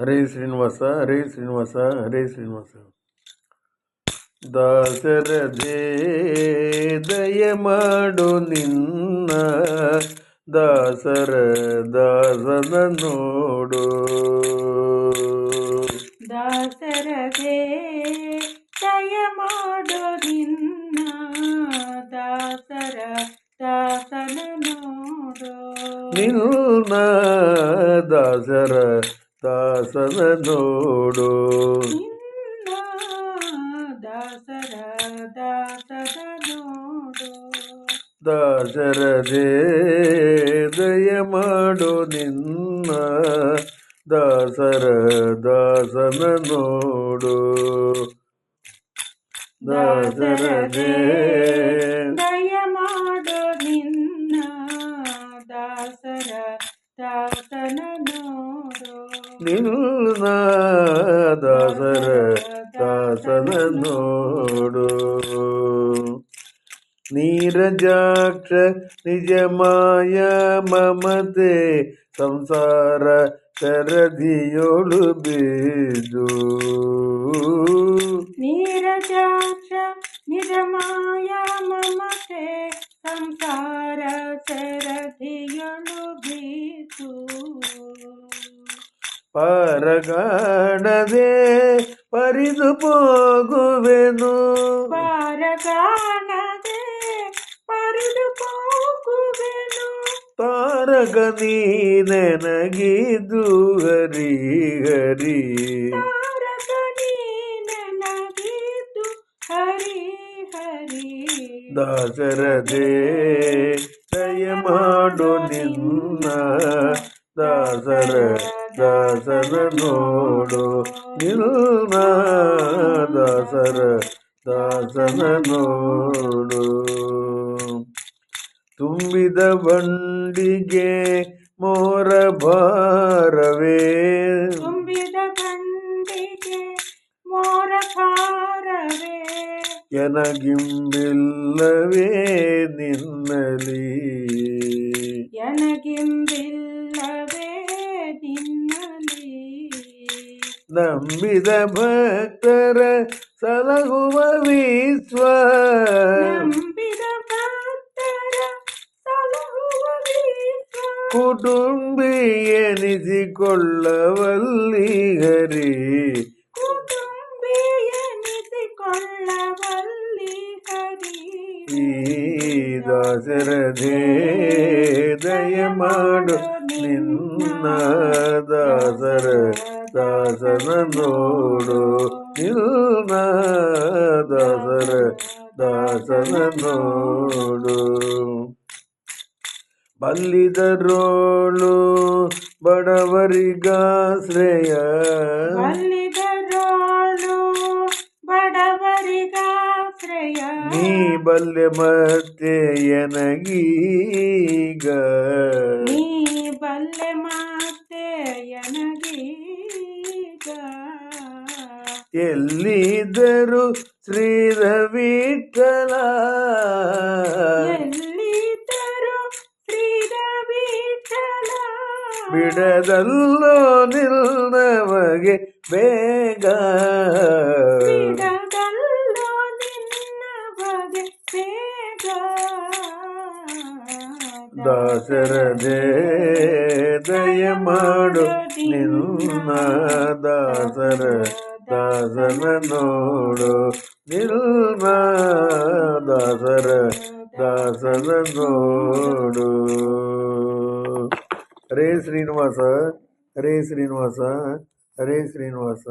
ಹರೇ ಶ್ರೀನಿವಾಸ ಹರೇ ಶ್ರೀನಿವಾಸ ಹರೇ ಶ್ರೀನಿವಾಸ. ದಾಸರದೇ ದಯ ಮಾಡು ನಿನ್ನ. ದಾಸರ ದಾಸನ ನೋಡು. ದಾಸರದೇ ದಯ ಮಾಡು ನಿನ್ನ. ದಾಸರ ದಾಸನ ನೋಡು. ನಿನ್ನ ದಾಸರ ದಾಸನ ನೋಡು ದಾಸರ ದಾಸನ ನೋಡೋ ದಾಸರದೇ ದಯ ಮಾಡು ನಿನ್ನ ದಾಸರ ದಾಸನ ನೋಡು ದಾಸರದೇ ದಯ ಮಾಡು ನಿನ್ನ ದಾಸರ ದಾಸನ ನೋಡೋ ನಿನ್ನ ದಾಸರ ದಾಸನ ನೋಡು ನೀರಜಾಕ್ಷ ನಿಜ ಮಾಯ ಮಮತೆ ಸಂಸಾರ ಶರದಿಯೊಳು ಬೀದು ನೀರಜಾಕ್ಷ ನಿಜಮಾಯ ಪರಗಾಣದೆ ಪರಿದು ಹೋಗುವೆನು. ಪಾರಗಾಣದೆ ಪರಿದು ಹೋಗುವೆನು. ತಾರಗ ನೀ ನನಗಿದು ಹರಿ ಹರಿ. ಹರಿ ದಾಸರದೇ ದಯ ಮಾಡು ನಿನ್ನ ದಾಸರ ದಾಸನ ನೋಡು. ನಿನ್ನ ದಾಸರ ದಾಸನ ನೋಡು. ತುಂಬಿದ ಬಂಡಿಗೆ ಮೋರ ಭಾರವೇ. ತುಂಬಿದ ಬಂಡಿಗೆ ಮೋರ ಭಾರವೇ. ಎನಗಿಂಬಿಲ್ಲವೇ ನಿನ್ನಲಿ ನನಗಿಂಬಿಲ್ಲವೇ ನಂಬಿದ ಭಕ್ತರ ಸಲಹುವ ವಿಶ್ವ ನಂಬಿದ ಭಕ್ತರ ಸಲಹುವ ವಿಶ್ವ ಕುಟುಂಬಿ ಎನಿಸಿಕೊಳ್ಳವಲ್ಲಿ ಹರಿ ಕುಟುಂಬಿ ಎನಿಸಿಕೊಳ್ಳವಲ್ಲಿ ಹರಿ ಈ ದಾಸರದೇ ದಯ ಮಾಡು ನಿನ್ನ ದಾಸರ ದಾಸನ ನೋಡು ನಿಲ್ಲ ದಾಸರ ದಾಸನ ನೋಡು ಬಲ್ಲಿದರೋಳು ಬಡವರಿಗಾಶ್ರಯ ಬಲ್ಲಿದರೋಳು ಬಡವರಿಗಾಶ್ರಯ ನೀ ಬಲ್ಲೆ ಮತ್ತೆ ಎನಗೀಗ. ನೀ ಬಲ್ಲೆ ಮಾತೆ ಎಲ್ಲಿದ್ದರು ಶ್ರೀ ವಿಠಲ ಎಲ್ಲಿದ್ದರು ಬಿಡದಲ್ಲೋ ನಿಲ್ಲವಗೆ ಬೇಗ. ಬಿಡದಲ್ಲೋ ದಾಸರದೇ ದಯ ಮಾಡು ನಿನ್ನ ದಾಸರ. ದಾಸನ ನೋಡು ನಿನ್ನ ದಾಸರ ದಾಸನ ನೋಡು ಹರೇ ಶ್ರೀನಿವಾಸ ಹರೇ ಶ್ರೀನಿವಾಸ ಹರೇ ಶ್ರೀನಿವಾಸ